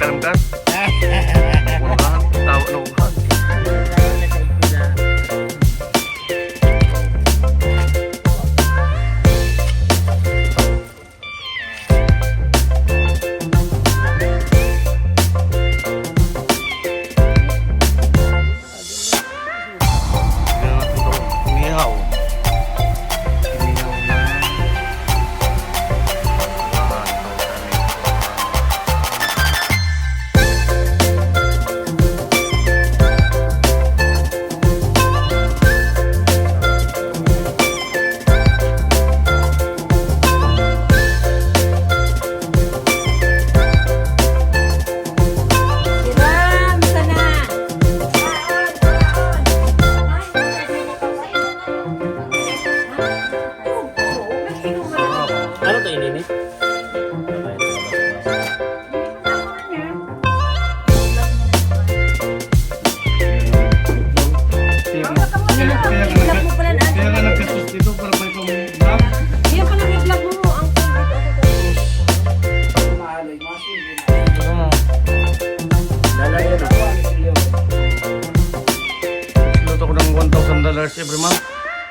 dum dum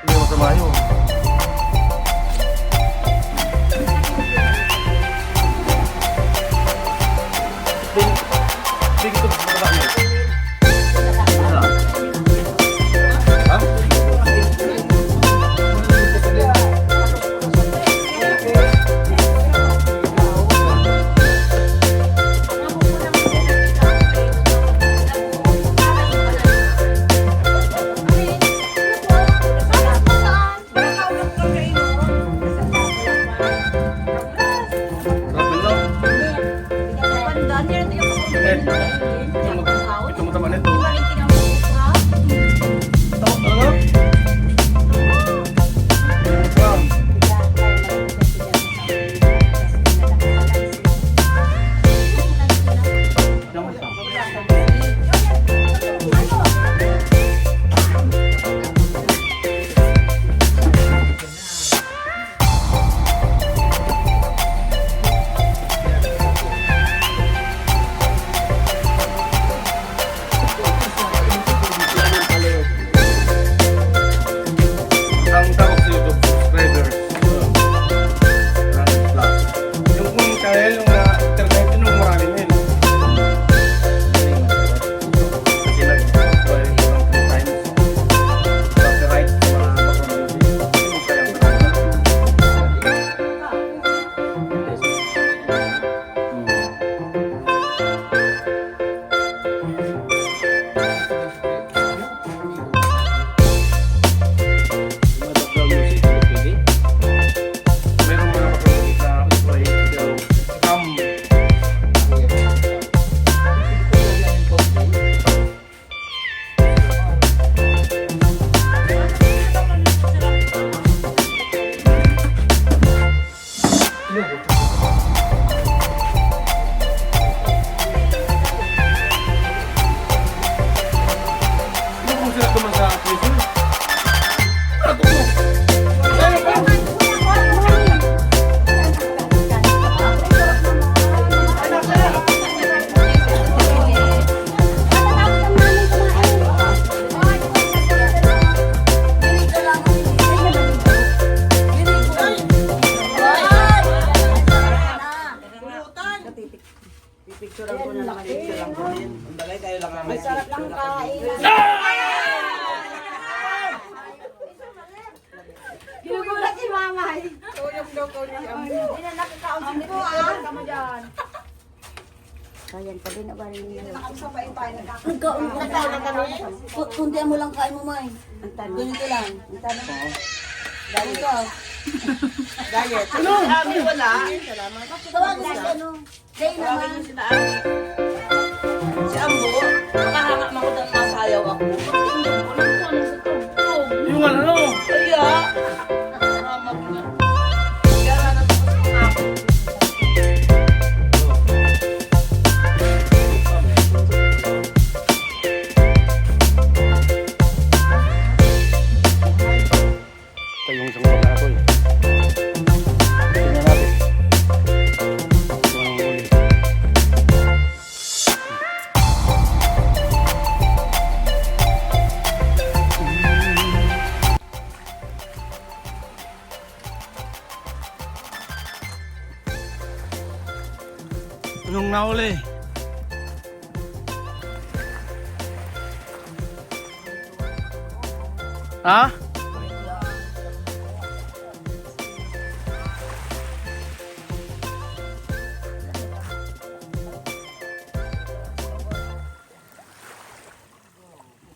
kilometro mayo. Obrigado. Picture ako na nakapicture ako din. Bagay kayo lang ang may Sarap lang picture ako. kain. Ginagulat si mama eh. Hindi na nakakausap ko ah. Kayan pa din, abali niya. Nakausap pa yung tayo nagkakausap. Nagkaon na kami. Kuntian mo lang kain mo, May. Ang tanong. Ganito lang. Ang tanong. Dahil. Diet. Ano? Kami wala. Salamat. Kapag ano? Day naman. Ha?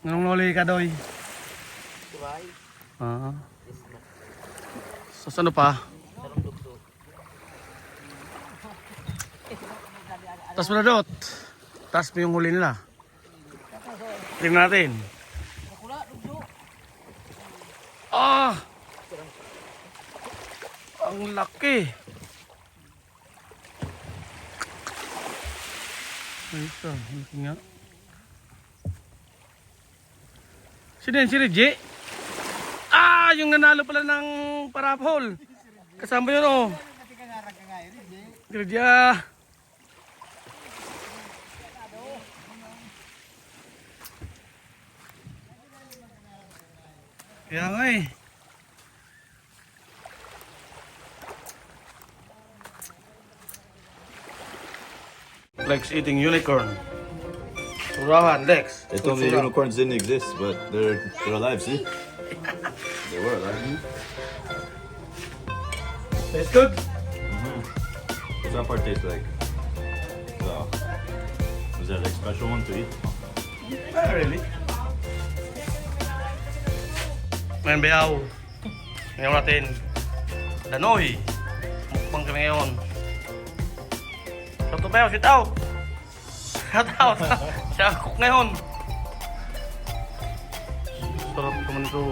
Anong nahuli ka, Doy? Ah. Sa ano pa? Tas mo na dot. Tas mo yung huli nila. Tingnan natin. Ah! Ang laki. Ay, ito. Laki nga. Sino yan? Si Reggie? Ah! Yung nanalo pala ng parapol. Kasama yun oh. Reggie ah. Kaya nga eh. Lex eating unicorn. Turahan, Lex. They told me Turahan. unicorns didn't exist, but they're they're alive. See, they were alive. Tastes good? What's that part taste like? So, is that like special one to eat? Not really. Ngayon, Beaw. Ngayon natin. Danoy. Mukbang kami ngayon. Shout out, Beaw. Shout out. Shout out. Siya ang cook ngayon. Sarap naman ito.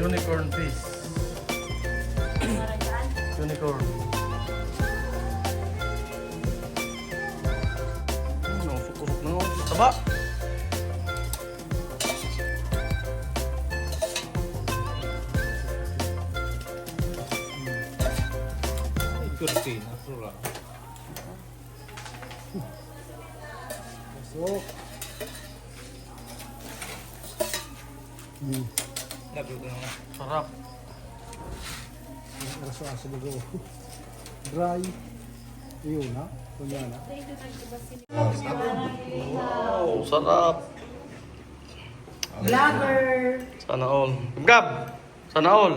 Unicorn fish. Unicorn. Na ako. Taba. Sarap. Rasa-rasa bago. Dry. Iyon na. Kunya na. Oh, sarap. Vlogger. Sana all. Gab! Sana all.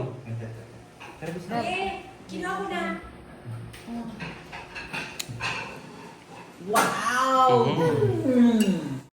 Wow.